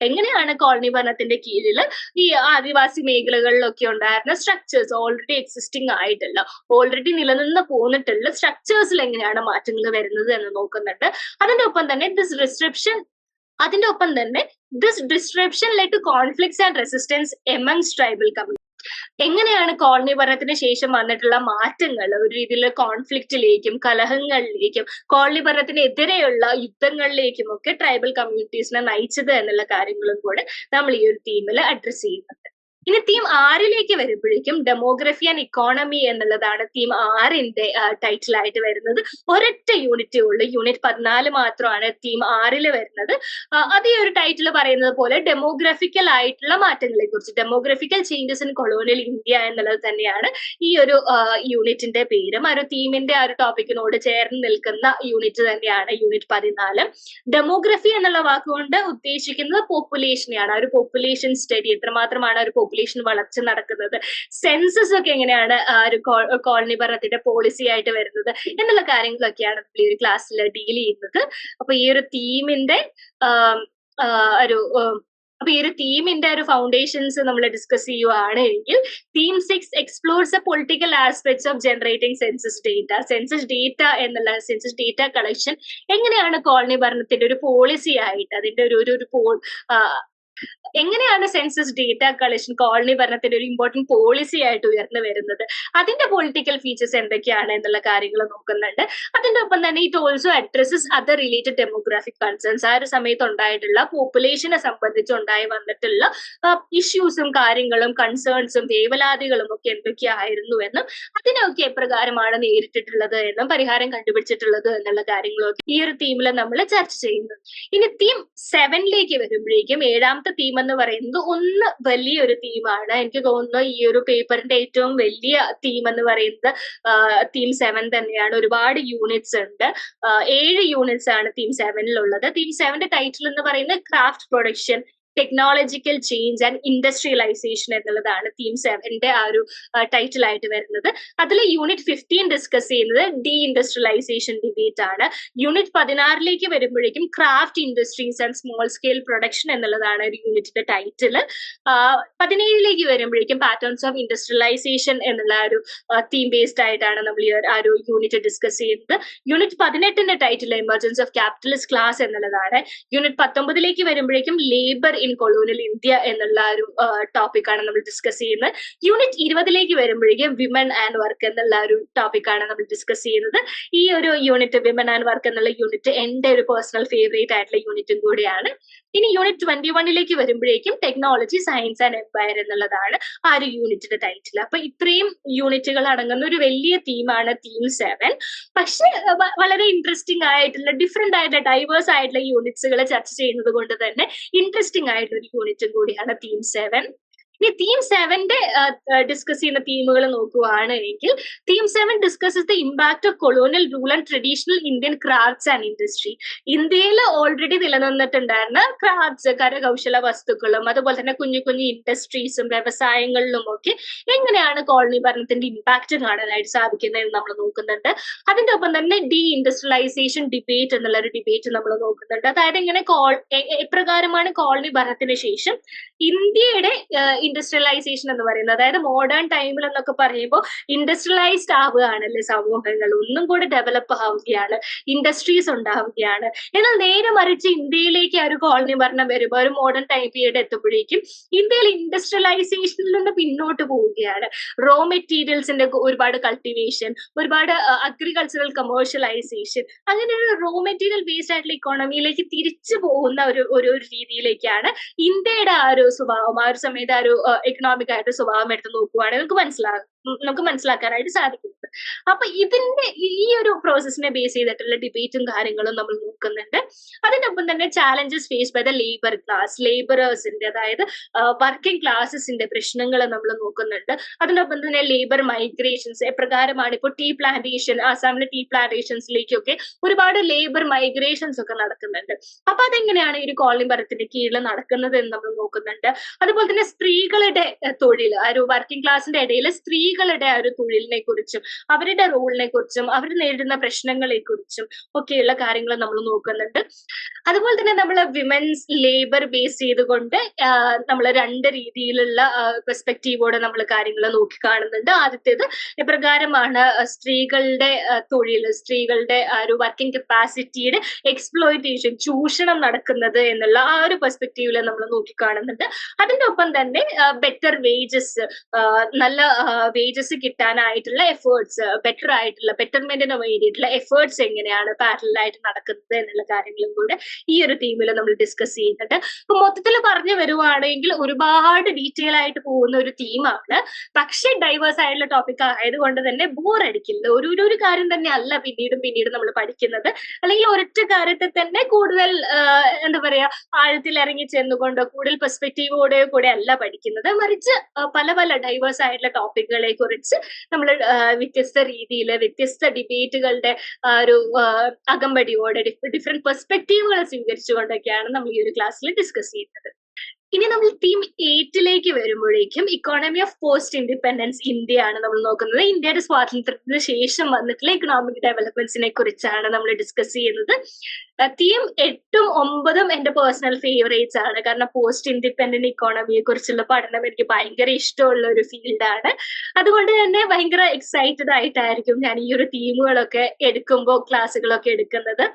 എങ്ങനെയാണ് കോളനി ഭരണത്തിന്റെ കീഴിൽ ഈ ആദിവാസി മേഖലകളിലൊക്കെ ഉണ്ടായിരുന്ന സ്ട്രക്ചേഴ്സ് ഓൾറെഡി എക്സിസ്റ്റിംഗ് ആയിട്ടുള്ള ഓൾറെഡി നിലനിന്ന് പോന്നിട്ടുള്ള സ്ട്രക്ചേഴ്സിൽ എങ്ങനെയാണ് മാറ്റങ്ങൾ വരുന്നത് എന്ന് നോക്കുന്നുണ്ട്. അതിന്റെ ഒപ്പം തന്നെ ദിസ് റിസ്ട്രിപ്ഷൻ അതിന്റെ ഒപ്പം തന്നെ this disruption to conflicts and resistance amongst tribal community എങ്ങനെയാണ് കോളനി ഭരണത്തിന് ശേഷം വന്നിട്ടുള്ള മാറ്റങ്ങൾ? ഒരു രീതിയിൽ കോൺഫ്ലിക്റ്റിലേക്കും കലഹങ്ങളിലേക്കും കോളനി ഭരണത്തിനെതിരെയുള്ള യുദ്ധങ്ങളിലേക്കും ഒക്കെ ട്രൈബൽ കമ്മ്യൂണിറ്റീസിനെ നയിച്ചത് എന്നുള്ള കാര്യങ്ങളും കൂടെ നമ്മൾ ഈ ഒരു തീമിൽ അഡ്രസ് ചെയ്യുന്നുണ്ട്. ഇനി തീം ആറിലേക്ക് വരുമ്പോഴേക്കും ഡെമോഗ്രഫി ആൻഡ് ഇക്കോണമി എന്നുള്ളതാണ് തീം ആറിന്റെ ടൈറ്റിൽ ആയിട്ട് വരുന്നത്. ഒരൊറ്റ യൂണിറ്റേ ഉള്ളൂ. യൂണിറ്റ് പതിനാല് മാത്രമാണ് തീം ആറിൽ വരുന്നത്. അത് ഈ ഒരു ടൈറ്റിൽ പറയുന്നത് പോലെ ഡെമോഗ്രഫിക്കൽ ആയിട്ടുള്ള മാറ്റങ്ങളെ കുറിച്ച് demographical changes in colonial India എന്നുള്ളത് തന്നെയാണ് ഈ ഒരു യൂണിറ്റിന്റെ പേരും. ആ ഒരു തീമിന്റെ ആ ഒരു ടോപ്പിക്കിനോട് ചേർന്ന് നിൽക്കുന്ന യൂണിറ്റ് തന്നെയാണ് യൂണിറ്റ് പതിനാല്. ഡെമോഗ്രഫി എന്നുള്ള വാക്കുകൊണ്ട് ഉദ്ദേശിക്കുന്നത് പോപ്പുലേഷനെയാണ് ആ ഒരു പോപ്പുലേഷൻ സ്റ്റഡി എത്രമാത്രമാണ് ഒരു പോപ്പുലേഷൻ വളർച്ച നടക്കുന്നത്. സെൻസസ് ഒക്കെ എങ്ങനെയാണ് ഒരു കോളനി ഭരണത്തിന്റെ പോളിസി ആയിട്ട് വരുന്നത് എന്നുള്ള കാര്യങ്ങളൊക്കെയാണ് ഈ ഒരു ക്ലാസ്സിൽ ഡീൽ ചെയ്യുന്നത്. അപ്പൊ ഈ ഒരു തീമിന്റെ ഒരു അപ്പൊ ഈ ഒരു തീമിന്റെ ഒരു ഫൗണ്ടേഷൻസ് നമ്മൾ ഡിസ്കസ് ചെയ്യുവാണെങ്കിൽ theme six explores a political aspects of generating census data census data എന്നുള്ള സെൻസസ് ഡേറ്റ കളക്ഷൻ എങ്ങനെയാണ് കോളനി ഭരണത്തിന്റെ ഒരു പോളിസി ആയിട്ട് അതിന്റെ ഒരു ഒരു എങ്ങനെയാണ് സെൻസസ് ഡേറ്റ കളക്ഷൻ കോളനി ഭരണത്തിന്റെ ഒരു ഇമ്പോർട്ടന്റ് പോളിസി ആയിട്ട് ഉയർന്നു വരുന്നത്? അതിന്റെ പൊളിറ്റിക്കൽ ഫീച്ചേഴ്സ് എന്തൊക്കെയാണ് എന്നുള്ള കാര്യങ്ങൾ നോക്കുന്നുണ്ട്. അതിന്റെ ഒപ്പം തന്നെ it also addresses other related demographic concerns ആ ഒരു സമയത്ത് ഉണ്ടായിട്ടുള്ള പോപ്പുലേഷനെ സംബന്ധിച്ച് ഉണ്ടായി വന്നിട്ടുള്ള ഇഷ്യൂസും കാര്യങ്ങളും കൺസേൺസും വേവലാതികളും ഒക്കെ എന്തൊക്കെയായിരുന്നു എന്നും അതിനൊക്കെ എപ്രകാരമാണ് നേരിട്ടിട്ടുള്ളത് എന്നും പരിഹാരം കണ്ടുപിടിച്ചിട്ടുള്ളത് എന്നുള്ള കാര്യങ്ങളൊക്കെ ഈ ഒരു തീമിൽ നമ്മൾ ചർച്ച ചെയ്യുന്നു. ഇനി തീം സെവനിലേക്ക് വരുമ്പോഴേക്കും ഏഴാമത്തെ തീം എന്ന് പറയുന്നത് ഒന്ന് വലിയൊരു തീമാണ് എനിക്ക് തോന്നുന്നു ഈ ഒരു പേപ്പറിന്റെ ഏറ്റവും വലിയ തീം എന്ന് പറയുന്നത് തീം സെവൻ തന്നെയാണ്. ഒരുപാട് യൂണിറ്റ്സ് ഉണ്ട്. ഏഴ് യൂണിറ്റ്സ് ആണ് തീം സെവനിലുള്ളത് തീം സെവന്റെ ടൈറ്റിൽ എന്ന് പറയുന്നത് craft production technological change and industrialisation എന്നുള്ളതാണ് തീം സെവന്റെ ആ ഒരു ടൈറ്റിൽ ആയിട്ട് വരുന്നത്. അതിൽ യൂണിറ്റ് ഫിഫ്റ്റീൻ ഡിസ്കസ് ചെയ്യുന്നത് ഡി ഇൻഡസ്ട്രിയലൈസേഷൻ ഡിബേറ്റ് ആണ്. യൂണിറ്റ് പതിനാറിലേക്ക് വരുമ്പോഴേക്കും craft industries and small scale production എന്നുള്ളതാണ് ഒരു യൂണിറ്റിന്റെ ടൈറ്റിൽ പതിനേഴിലേക്ക് വരുമ്പോഴേക്കും പാറ്റേൺസ് ഓഫ് ഇൻഡസ്ട്രിയലൈസേഷൻ എന്നുള്ള ഒരു തീം ബേസ്ഡ് ആയിട്ടാണ് നമ്മൾ ഈ ആ ഒരു യൂണിറ്റ് ഡിസ്കസ് ചെയ്യുന്നത്. Unit പതിനെട്ടിന്റെ title emergence of capitalist class എന്നുള്ളതാണ്. യൂണിറ്റ് പത്തൊമ്പതിലേക്ക് വരുമ്പോഴേക്കും ലേബർ ഇൻ കൊളോണിയൽ ഇന്ത്യ എന്നുള്ള ഒരു ടോപ്പിക്കാണ് നമ്മൾ ഡിസ്കസ് ചെയ്യുന്നത്. യൂണിറ്റ് ഇരുപതിലേക്ക് വരുമ്പോഴേക്കും വിമൻ ആൻഡ് വർക്ക് എന്നുള്ള ഒരു ടോപ്പിക്കാണ് നമ്മൾ ഡിസ്കസ് ചെയ്യുന്നത്. ഈ ഒരു യൂണിറ്റ് വിമൻ ആൻഡ് വർക്ക് എന്നുള്ള യൂണിറ്റ് എന്റെ ഒരു പേഴ്സണൽ ഫേവറേറ്റ് ആയിട്ടുള്ള യൂണിറ്റും കൂടിയാണ്. ഇനി യൂണിറ്റ് ട്വന്റി വണ്ണിലേക്ക് വരുമ്പോഴേക്കും ടെക്നോളജി സയൻസ് ആൻഡ് എംപയർ എന്നുള്ളതാണ് ആ ഒരു യൂണിറ്റിന്റെ ടൈറ്റിൽ അപ്പൊ ഇത്രയും യൂണിറ്റുകൾ അടങ്ങുന്ന ഒരു വലിയ തീമാണ് തീം സെവൻ പക്ഷെ വളരെ ഇൻട്രസ്റ്റിംഗ് ആയിട്ടുള്ള ഡിഫറെന്റ് ആയിട്ടുള്ള ഡൈവേഴ്സ് ആയിട്ടുള്ള യൂണിറ്റ്സുകൾ ചർച്ച ചെയ്യുന്നത് കൊണ്ട് തന്നെ ഇൻട്രസ്റ്റിംഗ് ആയിട്ടുള്ള ഒരു യൂണിറ്റും കൂടിയാണ് തീം സെവൻ ഇനി തീം സെവന്റെ ഡിസ്കസ് ചെയ്യുന്ന തീമുകൾ നോക്കുകയാണ് എങ്കിൽ theme seven discusses the impact of colonial rule and traditional Indian crafts and industry ഇന്ത്യയിൽ ഓൾറെഡി നിലനിന്നിട്ടുണ്ടായിരുന്ന ക്രാഫ്റ്റ്സ് കരകൗശല വസ്തുക്കളും അതുപോലെ തന്നെ കുഞ്ഞു കുഞ്ഞു ഇൻഡസ്ട്രീസും വ്യവസായങ്ങളിലും ഒക്കെ എങ്ങനെയാണ് കോളനി ഭരണത്തിന്റെ ഇമ്പാക്ട് കാണാനായിട്ട് സാധിക്കുന്നത് നമ്മൾ നോക്കുന്നുണ്ട്. അതിന്റെ ഒപ്പം തന്നെ ഡി ഇൻഡസ്ട്രിയലൈസേഷൻ ഡിബേറ്റ് എന്നുള്ള ഒരു ഡിബേറ്റ് നമ്മൾ നോക്കുന്നുണ്ട്. അതായത് ഇങ്ങനെ കോൾ എപ്രകാരമാണ് കോളനി ഭരണത്തിന് ശേഷം ഇന്ത്യയുടെ ഇൻഡസ്ട്രിയലൈസേഷൻ എന്ന് പറയുന്നത്. അതായത് മോഡേൺ ടൈമിൽ എന്നൊക്കെ പറയുമ്പോൾ ഇൻഡസ്ട്രിയലൈസ്ഡ് ആവുകയാണല്ലേ സമൂഹങ്ങൾ. ഒന്നും കൂടെ ഡെവലപ്പ് ആവുകയാണ്. ഇൻഡസ്ട്രീസ് ഉണ്ടാവുകയാണ്. എന്നാൽ നേരെ മറിച്ച് ഇന്ത്യയിലേക്ക് ആ ഒരു കോളനി ഭരണം വരുമ്പോൾ ഒരു മോഡേൺ ടൈം പീരീഡ് എത്തുമ്പോഴേക്കും ഇന്ത്യയിൽ ഇൻഡസ്ട്രിയലൈസേഷനിൽ നിന്ന് പിന്നോട്ട് പോവുകയാണ്. റോ മെറ്റീരിയൽസിന്റെ ഒരുപാട് കൾട്ടിവേഷൻ ഒരുപാട് അഗ്രികൾച്ചറൽ കമേഴ്ഷ്യലൈസേഷൻ അങ്ങനെ ഒരു റോ മെറ്റീരിയൽ ബേസ്ഡ് ആയിട്ടുള്ള ഇക്കോണമിയിലേക്ക് തിരിച്ചു പോകുന്ന ഒരു ഒരു രീതിയിലേക്കാണ് ഇന്ത്യയുടെ ആ ഒരു സ്വഭാവം. ആ ഒരു സമയത്ത് ആ ഒരു എക്കണോമിക് ആയിട്ട് സ്വഭാവം എടുത്ത് നോക്കുവാണെങ്കിൽ നമുക്ക് മനസ്സിലാകും. നമുക്ക് മനസ്സിലാക്കാനായിട്ട് സാധിക്കുന്നത്. അപ്പൊ ഇതിന്റെ ഈ ഒരു പ്രോസസ്സിനെ ബേസ് ചെയ്തിട്ടുള്ള ഡിബേറ്റും കാര്യങ്ങളും നമ്മൾ നോക്കുന്നുണ്ട്. അതിനൊപ്പം തന്നെ challenges face by the labour class ലേബറേഴ്സിന്റെ അതായത് വർക്കിംഗ് ക്ലാസസിന്റെ പ്രശ്നങ്ങൾ നമ്മൾ നോക്കുന്നുണ്ട്. അതിനൊപ്പം തന്നെ ലേബർ മൈഗ്രേഷൻസ് എപ്രകാരമാണ് ഇപ്പോൾ ടീ പ്ലാന്റേഷൻ ആസാമിലെ ടീ പ്ലാന്റേഷൻസിലേക്കൊക്കെ ഒരുപാട് ലേബർ മൈഗ്രേഷൻസ് ഒക്കെ നടക്കുന്നുണ്ട്. അപ്പൊ അതെങ്ങനെയാണ് ഈ ഒരു കോളനി ഭരണത്തിന്റെ കീഴിൽ നടക്കുന്നത് എന്ന് നമ്മൾ നോക്കുന്നുണ്ട്. അതുപോലെ തന്നെ സ്ത്രീകളുടെ തൊഴിൽ ആ ഒരു വർക്കിംഗ് ക്ലാസിന്റെ ഇടയിൽ സ്ത്രീകളുടെ ആ ഒരു തൊഴിലിനെ കുറിച്ചും അവരുടെ റോളിനെ കുറിച്ചും അവർ നേരിടുന്ന പ്രശ്നങ്ങളെ കുറിച്ചും ഒക്കെയുള്ള കാര്യങ്ങൾ നമ്മൾ നോക്കുന്നുണ്ട്. അതുപോലെ തന്നെ നമ്മൾ വിമൻസ് ലേബർ ബേസ് ചെയ്തുകൊണ്ട് നമ്മൾ രണ്ട് രീതിയിലുള്ള പെർസ്പെക്റ്റീവോടെ നമ്മൾ കാര്യങ്ങൾ നോക്കി കാണുന്നുണ്ട്. ആദ്യത്തേത് എപ്രകാരമാണ് സ്ത്രീകളുടെ തൊഴിൽ സ്ത്രീകളുടെ ഒരു വർക്കിംഗ് കപ്പാസിറ്റിയുടെ എക്സ്പ്ലോയിറ്റേഷൻ ചൂഷണം നടക്കുന്നത് എന്നുള്ള ആ ഒരു പെർസ്പെക്റ്റീവിൽ നമ്മൾ നോക്കി കാണുന്നുണ്ട്. അതിന്റെ ഒപ്പം തന്നെ ബെറ്റർ വേജസ് നല്ല വേജസ് കിട്ടാനായിട്ടുള്ള എഫേർട്സ് ബെറ്റർ ആയിട്ടുള്ള ബെറ്റർമെന്റിന് വേണ്ടിയിട്ടുള്ള എഫേർട്സ് എങ്ങനെയാണ് പാരലായിട്ട് നടക്കുന്നത് എന്നുള്ള കാര്യങ്ങളും കൂടെ ഈ ഒരു തീമിൽ നമ്മൾ ഡിസ്കസ് ചെയ്യുന്നുണ്ട്. അപ്പൊ മൊത്തത്തിൽ പറഞ്ഞു വരുവാണെങ്കിൽ ഒരുപാട് ഡീറ്റെയിൽ ആയിട്ട് പോകുന്ന ഒരു തീമാണ് പക്ഷെ ഡൈവേഴ്സ് ആയിട്ടുള്ള ടോപ്പിക് ആയതുകൊണ്ട് തന്നെ ബോർ അടിക്കില്ല ഒരു ഒരു ഒരു കാര്യം തന്നെ അല്ല പിന്നീടും പിന്നീടും നമ്മൾ പഠിക്കുന്നത്. അല്ലെങ്കിൽ ഒരൊറ്റ കാര്യത്തെ തന്നെ കൂടുതൽ എന്താ പറയാ ആഴത്തിൽ ഇറങ്ങി ചെന്നുകൊണ്ടോ കൂടുതൽ പെർസ്പെക്റ്റീവോടെ കൂടെ അല്ല പഠിക്കുന്നത്. മറിച്ച് പല പല ഡൈവേഴ്സ് ആയിട്ടുള്ള ടോപ്പിക്കുകളെ കുറിച്ച് നമ്മൾ വ്യത്യസ്ത രീതിയിൽ വ്യത്യസ്ത ഡിബേറ്റുകളുടെ ഒരു അകമ്പടിയോടെ ഡിഫറെന്റ് പെർസ്പെക്റ്റീവുകൾ സ്വീകരിച്ചുകൊണ്ടൊക്കെയാണ് നമ്മൾ ഈ ഒരു ക്ലാസ്സിൽ ഡിസ്കസ് ചെയ്യുന്നത് ഇനി നമ്മൾ തീം എയ്റ്റിലേക്ക് വരുമ്പോഴേക്കും economy of post independence India ആണ് നമ്മൾ നോക്കുന്നത്. ഇന്ത്യയുടെ സ്വാതന്ത്ര്യത്തിന് ശേഷം വന്നിട്ടുള്ള ഇക്കണോമിക് ഡെവലപ്മെന്റ്സിനെ കുറിച്ചാണ് നമ്മൾ ഡിസ്കസ് ചെയ്യുന്നത്. തീം എട്ടും ഒമ്പതും എന്റെ പേഴ്സണൽ ഫേവറേറ്റ്സ് ആണ്. കാരണം പോസ്റ്റ് ഇൻഡിപെൻഡന്റ് ഇക്കോണമിയെ കുറിച്ചുള്ള പഠനം എനിക്ക് ഭയങ്കര ഇഷ്ടമുള്ള ഒരു ഫീൽഡാണ് അതുകൊണ്ട് തന്നെ ഭയങ്കര എക്സൈറ്റഡ് ആയിട്ടായിരിക്കും ഞാൻ ഈ ഒരു തീമുകളൊക്കെ എടുക്കുമ്പോൾ ക്ലാസ്സുകളൊക്കെ എടുക്കുന്നത്.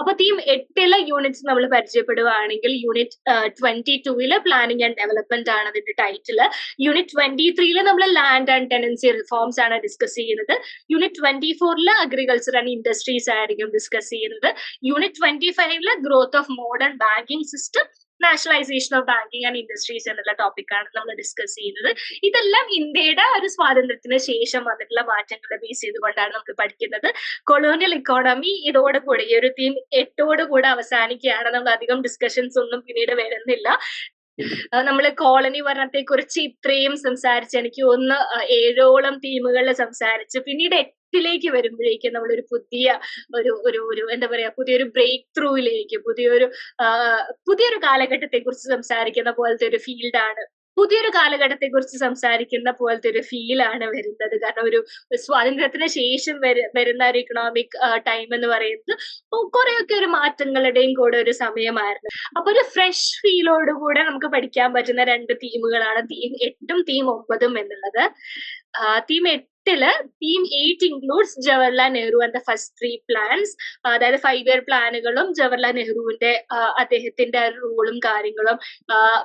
അപ്പൊ തീം എട്ടിലെ യൂണിറ്റ്സ് നമ്മൾ പരിചയപ്പെടുകയാണെങ്കിൽ യൂണിറ്റ് ട്വന്റി ടൂവിൽ പ്ലാനിങ് ആൻഡ് ഡെവലപ്മെന്റ് ആണ് അതിന്റെ ടൈറ്റിൽ യൂണിറ്റ് ട്വന്റി ത്രീയിൽ നമ്മൾ ലാൻഡ് ആൻഡ് ടെനൻസി റിഫോംസ് ആണ് ഡിസ്കസ് ചെയ്യുന്നത്. യൂണിറ്റ് ട്വന്റി ഫോറിൽ അഗ്രികൾച്ചർ ആൻഡ് ഇൻഡസ്ട്രീസ് ആയിരിക്കും ഡിസ്കസ് ചെയ്യുന്നത്. യൂണിറ്റ് ട്വന്റി ഫൈവിൽ growth of modern banking system nationalisation of banking and industries എന്നുള്ള ടോപ്പിക്കാണ് നമ്മൾ ഡിസ്കസ് ചെയ്യുന്നത്. ഇതെല്ലാം ഇന്ത്യയുടെ ഒരു സ്വാതന്ത്ര്യത്തിന് ശേഷം വന്നിട്ടുള്ള മാറ്റങ്ങളെ ബേസ് ചെയ്തുകൊണ്ടാണ് നമ്മൾ പഠിക്കുന്നത്. കൊളോണിയൽ ഇക്കോണമി ഇതോടുകൂടി ഈ ഒരു തീം എട്ടോടുകൂടെ അവസാനിക്കുകയാണ്. നമ്മൾ അധികം ഡിസ്കഷൻസ് ഒന്നും പിന്നീട് വരുന്നില്ല. നമ്മൾ കോളനി ഭരണത്തെ കുറിച്ച് ഇത്രയും സംസാരിച്ച് എനിക്ക് ഒന്ന് ഏഴോളം തീമുകളിൽ സംസാരിച്ച് പിന്നീട് എട്ടിലേക്ക് വരുമ്പോഴേക്കും നമ്മൾ ഒരു പുതിയ ഒരു ഒരു ഒരു എന്താ പറയാ പുതിയൊരു ബ്രേക്ക് ത്രൂയിലേക്ക് പുതിയൊരു പുതിയൊരു കാലഘട്ടത്തെ കുറിച്ച് സംസാരിക്കുന്ന പോലത്തെ ഒരു ഫീൽഡാണ് പുതിയൊരു കാലഘട്ടത്തെ കുറിച്ച് സംസാരിക്കുന്ന പോലത്തെ ഒരു ഫീലാണ് വരുന്നത്. കാരണം ഒരു സ്വാതന്ത്ര്യത്തിന് ശേഷം വരു- വരുന്ന ഒരു ഇക്കണോമിക് ടൈം എന്ന് പറയുന്നത് കുറെയൊക്കെ ഒരു മാറ്റങ്ങളുടെയും കൂടെ ഒരു സമയമായിരുന്നു. അപ്പൊ ഒരു ഫ്രഷ് ഫീലോടുകൂടെ നമുക്ക് പഠിക്കാൻ പറ്റുന്ന രണ്ട് തീമുകളാണ് തീം എട്ടും തീം ഒമ്പതും എന്നുള്ളത്. തീം എട്ടിൽ theme eight includes Jawaharlal Nehru and the first three plans അതായത് ഫൈവ് ഇയർ പ്ലാനുകളും ജവഹർലാൽ നെഹ്റുവിന്റെ അദ്ദേഹത്തിന്റെ റൂളും കാര്യങ്ങളും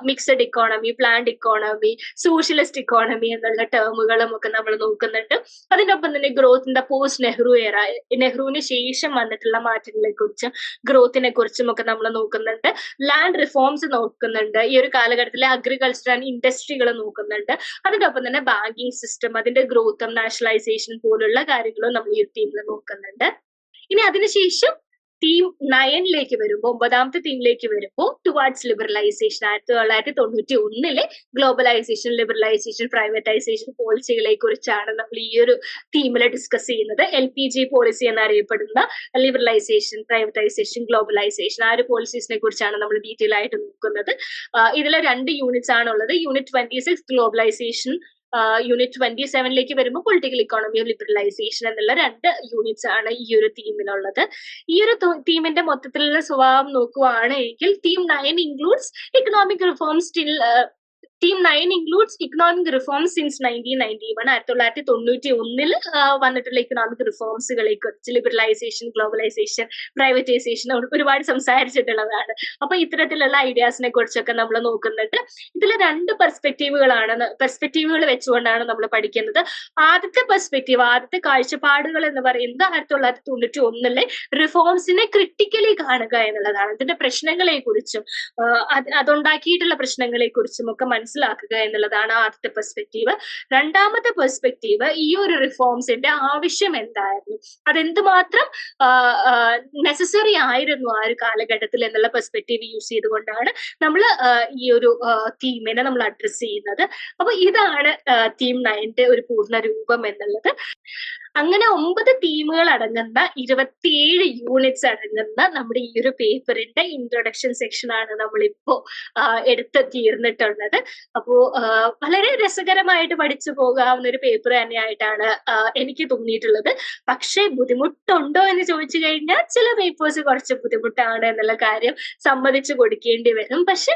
mixed economy planned economy socialist economy എന്നുള്ള ടേമുകളും ഒക്കെ നമ്മൾ നോക്കുന്നുണ്ട്. അതിനൊപ്പം തന്നെ growth in the post Nehru era നെഹ്റുവിന് ശേഷം വന്നിട്ടുള്ള മാറ്റങ്ങളെ കുറിച്ചും ഗ്രോത്തിനെ കുറിച്ചും ഒക്കെ നമ്മൾ നോക്കുന്നുണ്ട്. ലാൻഡ് റിഫോംസ് നോക്കുന്നുണ്ട്. ഈ ഒരു കാലഘട്ടത്തിലെ അഗ്രികൾച്ചർ ആൻഡ് ഇൻഡസ്ട്രികൾ നോക്കുന്നുണ്ട്. അതിനൊപ്പം തന്നെ ബാങ്കിങ് സിസ്റ്റം അതിന്റെ ഗ്രോത്തും നാഷണലൈസേഷൻ പോലുള്ള കാര്യങ്ങളും നമ്മൾ ഈ ടീമിൽ നോക്കുന്നുണ്ട്. ഇനി അതിനുശേഷം തീം നയനിലേക്ക് വരുമ്പോൾ ഒമ്പതാമത്തെ തീമിലേക്ക് വരുമ്പോൾ ടുവാർഡ്സ് ലിബറലൈസേഷൻ ആയിരത്തി തൊള്ളായിരത്തി തൊണ്ണൂറ്റി ഒന്നിലെ ഗ്ലോബലൈസേഷൻ ലിബറലൈസേഷൻ പ്രൈവറ്റൈസേഷൻ പോളിസികളെ കുറിച്ചാണ് നമ്മൾ ഈ ഒരു തീമിൽ ഡിസ്കസ് ചെയ്യുന്നത്. എൽ പി ജി പോളിസി എന്നറിയപ്പെടുന്ന ലിബറലൈസേഷൻ പ്രൈവറ്റൈസേഷൻ ഗ്ലോബലൈസേഷൻ ആ ഒരു പോളിസീസിനെ കുറിച്ചാണ് നമ്മൾ ഡീറ്റെയിൽ ആയിട്ട് നോക്കുന്നത്. ഇതിൽ രണ്ട് യൂണിറ്റ്സ് ആണുള്ളത്. Unit twenty six globalisation unit twenty സെവനിലേക്ക് വരുമ്പോൾ പൊളിറ്റിക്കൽ ഇക്കോണമി ഓഫ് ലിബറലൈസേഷൻ എന്നുള്ള രണ്ട് യൂണിറ്റ്സ് ആണ് ഈ ഒരു തീമിനുള്ളത് ഈ ഒരു തീമിന്റെ മൊത്തത്തിലുള്ള സ്വഭാവം നോക്കുകയാണെങ്കിൽ theme nine includes economic reforms still team nine includes economic reforms since nineteen ninety one ആയിരത്തി തൊള്ളായിരത്തി തൊണ്ണൂറ്റി ഒന്നിൽ വന്നിട്ടുള്ള ഇക്കണോമിക് റിഫോംസുകളെ കുറിച്ച് ലിബറലൈസേഷൻ ഗ്ലോബലൈസേഷൻ പ്രൈവറ്റൈസേഷൻ ഒരുപാട് സംസാരിച്ചിട്ടുള്ളതാണ്. അപ്പൊ ഇത്തരത്തിലുള്ള ഐഡിയാസിനെ കുറിച്ചൊക്കെ നമ്മൾ നോക്കുന്നുണ്ട് ഇതിൽ രണ്ട് പെർസ്പെക്റ്റീവുകളാണ് പെർസ്പെക്റ്റീവുകൾ വെച്ചുകൊണ്ടാണ് നമ്മൾ പഠിക്കുന്നത്. ആദ്യത്തെ പെർസ്പെക്റ്റീവ് ആദ്യത്തെ കാഴ്ചപ്പാടുകൾ എന്ന് പറയുന്നത് ആയിരത്തി തൊള്ളായിരത്തി തൊണ്ണൂറ്റി ഒന്നിലെ റിഫോംസിനെ ക്രിട്ടിക്കലി കാണുക എന്നുള്ളതാണ്. അതിന്റെ പ്രശ്നങ്ങളെ കുറിച്ചും അതുണ്ടാക്കിയിട്ടുള്ള പ്രശ്നങ്ങളെ കുറിച്ചും ഒക്കെ എന്നുള്ളതാണ് ആദ്യത്തെ പെർസ്പെക്റ്റീവ് രണ്ടാമത്തെ പെർസ്പെക്റ്റീവ് ഈ ഒരു റിഫോംസിന്റെ ആവശ്യം എന്തായിരുന്നു? അതെന്തുമാത്രം നെസസറി ആയിരുന്നു ആ ഒരു കാലഘട്ടത്തിൽ എന്നുള്ള പെർസ്പെക്റ്റീവ് യൂസ് ചെയ്തുകൊണ്ടാണ് നമ്മൾ ഈ ഒരു തീമിനെ നമ്മൾ അഡ്രസ്സ് ചെയ്യുന്നത്. അപ്പൊ ഇതാണ് തീം നയന്റെ ഒരു പൂർണ രൂപം എന്നുള്ളത്. അങ്ങനെ ഒമ്പത് തീമുകൾ അടങ്ങുന്ന ഇരുപത്തിയേഴ് യൂണിറ്റ്സ് അടങ്ങുന്ന നമ്മുടെ ഈ ഒരു പേപ്പറിന്റെ ഇൻട്രൊഡക്ഷൻ സെക്ഷൻ ആണ് നമ്മളിപ്പോ എടുത്ത് തീർന്നിട്ടുള്ളത് അപ്പോ വളരെ രസകരമായിട്ട് പഠിച്ചു പോകാവുന്ന ഒരു പേപ്പർ തന്നെയായിട്ടാണ് എനിക്ക് തോന്നിയിട്ടുള്ളത്. പക്ഷേ ബുദ്ധിമുട്ടുണ്ടോ എന്ന് ചോദിച്ചു കഴിഞ്ഞാൽ ചില പേപ്പേഴ്സ് കുറച്ച് ബുദ്ധിമുട്ടാണ് എന്നുള്ള കാര്യം സമ്മതിച്ചു കൊടുക്കേണ്ടി വരും. പക്ഷെ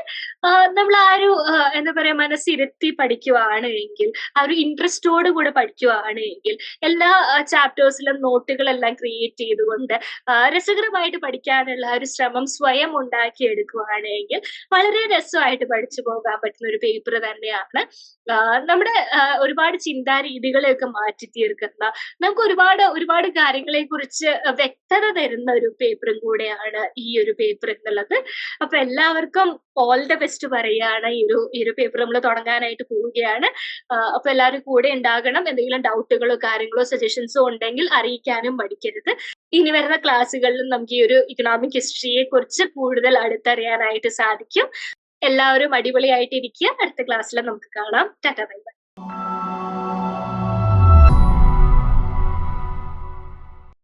നമ്മൾ ആ ഒരു എന്താ പറയാ മനസ്സിരുത്തി പഠിക്കുവാണ് എങ്കിൽ ആ ഒരു ഇൻട്രസ്റ്റോട് കൂടെ പഠിക്കുവാണ് എങ്കിൽ എല്ലാ ചാപ്റ്റേഴ്സിലും നോട്ടുകളെല്ലാം ക്രിയേറ്റ് ചെയ്തുകൊണ്ട് രസകരമായിട്ട് പഠിക്കാനുള്ള ഒരു ശ്രമം സ്വയം ഉണ്ടാക്കിയെടുക്കുകയാണെങ്കിൽ വളരെ രസമായിട്ട് പഠിച്ചു പോകാൻ പറ്റുന്ന ഒരു പേപ്പർ തന്നെയാണ്. നമ്മുടെ ഒരുപാട് ചിന്താ രീതികളെയൊക്കെ മാറ്റി തീർക്കുന്ന നമുക്ക് ഒരുപാട് ഒരുപാട് കാര്യങ്ങളെ കുറിച്ച് വ്യക്തത തരുന്ന ഒരു പേപ്പറും കൂടെയാണ് ഈ ഒരു പേപ്പർ എന്നുള്ളത്. അപ്പൊ എല്ലാവർക്കും ഓൾ ദ ബെസ്റ്റ് പറയുകയാണ്. ഈ ഒരു ഈ ഒരു പേപ്പർ നമ്മൾ തുടങ്ങാനായിട്ട് പോവുകയാണ്. അപ്പൊ എല്ലാവരും കൂടെ ഉണ്ടാകണം. എന്തെങ്കിലും ഡൗട്ടുകളോ കാര്യങ്ങളോ സജഷൻസോ ഉണ്ടെങ്കിൽ അറിയിക്കാനും മടിക്കരുത്. ഇനി വരുന്ന ക്ലാസ്സുകളിലും നമുക്ക് ഈ ഒരു ഇക്കണോമിക് ഹിസ്റ്ററിയെ കുറിച്ച് കൂടുതൽ അടുത്തറിയാനായിട്ട് സാധിക്കും. എല്ലാവരും അടിപൊളിയായിട്ട് ഇരിക്കുക അടുത്ത ക്ലാസ്സിൽ നമുക്ക് കാണാം. Tata bye bye